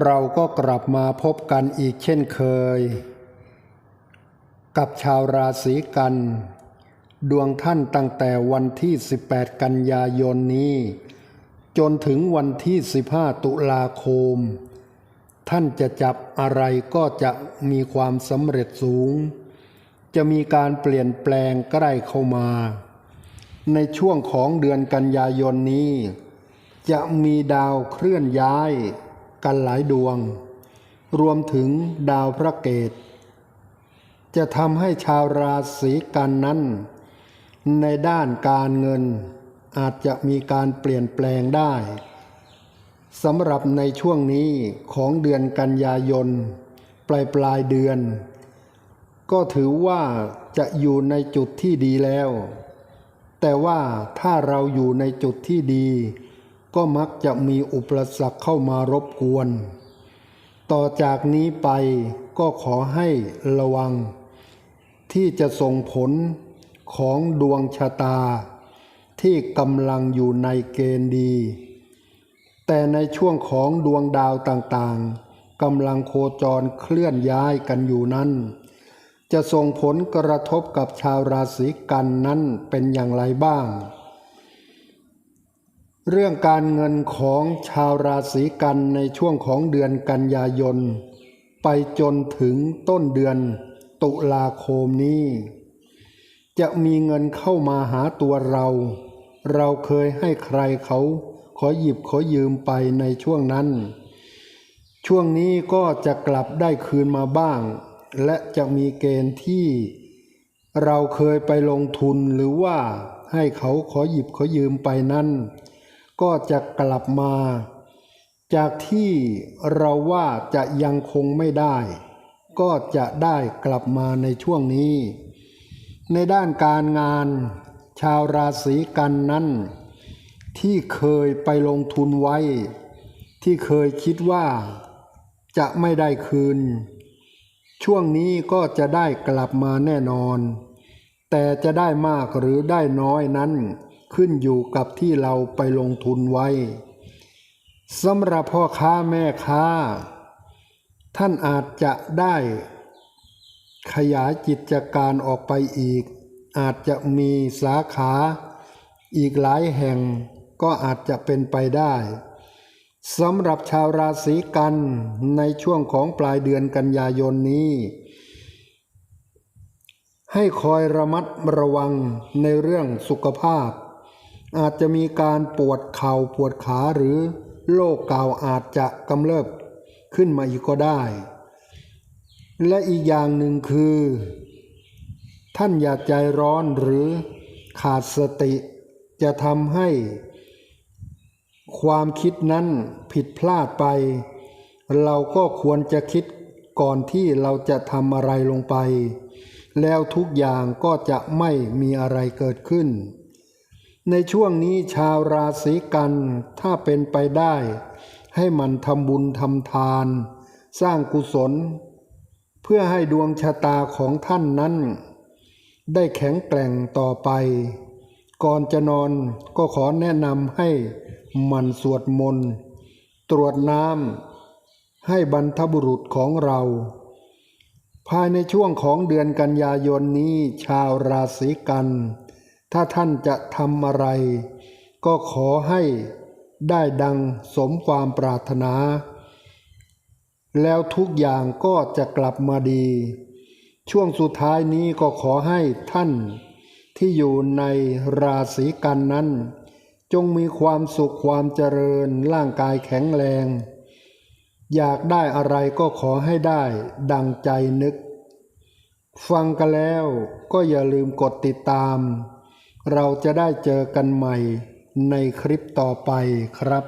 เราก็กลับมาพบกันอีกเช่นเคย กับชาวราศีกัน ดวงท่านตั้งแต่วันที่ 18 กันยายนนี้ จนถึงวันที่ 15 ตุลาคม ท่านจะจับอะไรก็จะมีความสำเร็จสูง จะมีการเปลี่ยนแปลงใกล้เข้ามา ในช่วงของเดือนกันยายนนี้ จะมีดาวเคลื่อนย้าย กันหลายดวง รวมถึงดาวพระเกต จะทำให้ชาวราศีกันนั้น ในด้านการเงินอาจจะมีการเปลี่ยนแปลงได้สำหรับในช่วงนี้ของเดือนกันยายน ปลายปลายเดือน ก็ถือว่าจะอยู่ในจุดที่ดีแล้ว แต่ว่าถ้าเราอยู่ในจุดที่ดี ก็มักจะมีอุปสรรคเข้ามารบกวน ต่อจากนี้ไปก็ขอให้ระวัง ที่จะส่งผลของดวงชะตา ที่กำลังอยู่ในเกณฑ์ดี แต่ในช่วงของดวงดาวต่างๆกำลังโคจรเคลื่อนย้ายกันอยู่นั้น จะส่งผลกระทบกับชาวราศีกันนั้นเป็นอย่างไรบ้าง เรื่องการเงินของชาวราศีกันในช่วงของเดือนกันยายน ไปจนถึงต้นเดือนตุลาคมนี้ จะมีเงินเข้ามาหาตัวเรา เราเคยให้ใครเขาขอหยิบขอยืมไปในช่วงนั้น ช่วงนี้ก็จะกลับได้คืนมาบ้าง และจะมีเกณฑ์ที่ เราเคยไปลงทุนหรือว่าให้เขาขอหยิบขอยืมไปนั้น ก็จะกลับมา จากที่เราว่าจะยังคงไม่ได้ ก็จะได้กลับมาในช่วงนี้ ในด้านการงาน ชาวราศีกันนั้น ที่เคยไปลงทุนไว้ ที่เคยคิดว่าจะไม่ได้คืน ช่วงนี้ก็จะได้กลับมาแน่นอน แต่จะได้มากหรือได้น้อยนั้น ขึ้นอยู่กับที่เราไปลงทุนไว้สำหรับพ่อค้าแม่ค้า ท่านอาจจะได้ ขยายกิจการออกไปอีก อาจจะมีสาขาอีกหลายแห่งก็อาจจะเป็นไปได้สำหรับชาวราศีกันในช่วงของปลายเดือนกันยายนนี้ ให้คอยระมัดระวังในเรื่องสุขภาพ อาจจะมีการปวดเข่าปวดขาหรือโรคเก่าอาจจะกำเริบขึ้นมาอีกก็ได้ และอีกอย่างหนึ่งคือ ท่านอย่าใจร้อนหรือขาดสติจะทำให้ความคิดนั้นผิดพลาดไป เราก็ควรจะคิดก่อนที่เราจะทำอะไรลงไป แล้วทุกอย่างก็จะไม่มีอะไรเกิดขึ้น ในช่วงนี้ชาวราศีกันถ้าเป็นไปได้ ให้มันทำบุญทำทาน สร้างกุศล เพื่อให้ดวงชะตาของท่านนั้น ได้แข็งแกร่งต่อไป ก่อนจะนอนก็ขอแนะนำให้มันสวดมนต์ ตรวจน้ำให้บรรทบุรุษของเรา ภายในช่วงของเดือนกันยายนนี้ชาวราศีกัน ถ้าท่านจะทำอะไร ก็ขอให้ได้ดังสมความปรารถนา แล้วทุกอย่างก็จะกลับมาดี ช่วงสุดท้ายนี้ก็ขอให้ท่านที่อยู่ในราศีกันนั้น จงมีความสุขความเจริญร่างกายแข็งแรง อยากได้อะไรก็ขอให้ได้ดังใจนึก ฟังกันแล้วก็อย่าลืมกดติดตาม เราจะได้เจอกันใหม่ในคลิปต่อไปครับ